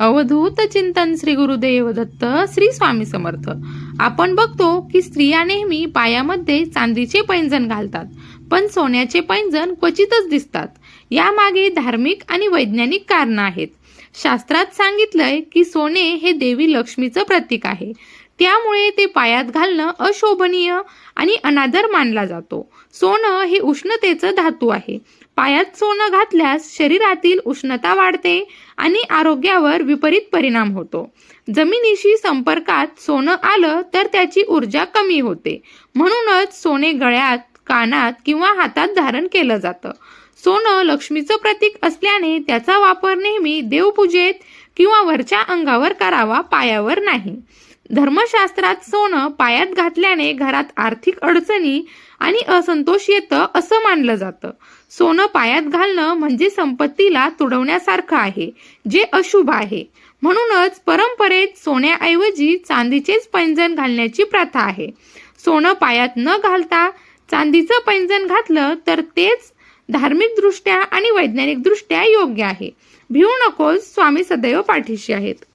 अवधूत चिंतन श्री गुरुदेव दत्त श्री स्वामी समर्थ. आपण बघतो की स्त्रिया नेहमी पायामध्ये चांदीचे पैंजण घालतात पण सोन्याचे पैंजण क्वचितच दिसतात. यामागे धार्मिक आणि वैज्ञानिक कारणं आहेत. शास्त्रात सांगितलंय की सोने हे देवी लक्ष्मीचं प्रतीक आहे. त्यामुळे ते पायात घालणं अशोभनीय आणि अनादर मानला जातो. सोनं हे उष्णतेचं धातू आहे. पायात सोनं घातल्यास शरीरातील उष्णता वाढते आणि आरोग्यावर विपरीत परिणाम होतो. जमिनीशी संपर्कात सोनं आलं तर त्याची ऊर्जा कमी होते. म्हणूनच सोने गळ्यात कानात किंवा हातात धारण केलं जातं. सोनं लक्ष्मीचं प्रतीक असल्याने त्याचा वापर नेहमी देवपूजेत किंवा वरच्या अंगावर करावा पायावर नाही. धर्मशास्त्रात सोनं पायात घातल्याने घरात आर्थिक अडचणी आणि असंतोष येतं असं मानलं जातं. सोनं पायात घालणं म्हणजे संपत्तीला तुडवण्यासारखं आहे जे अशुभ आहे. म्हणूनच परंपरेत सोन्याऐवजी चांदीचेच पैंजण घालण्याची प्रथा आहे. सोनं पायात न घालता चांदीचं पैंजण घातलं तर तेच धार्मिकदृष्ट्या आणि वैज्ञानिकदृष्ट्या योग्य आहे. भिवू नकोस स्वामी सदैव पाठीशी आहेत.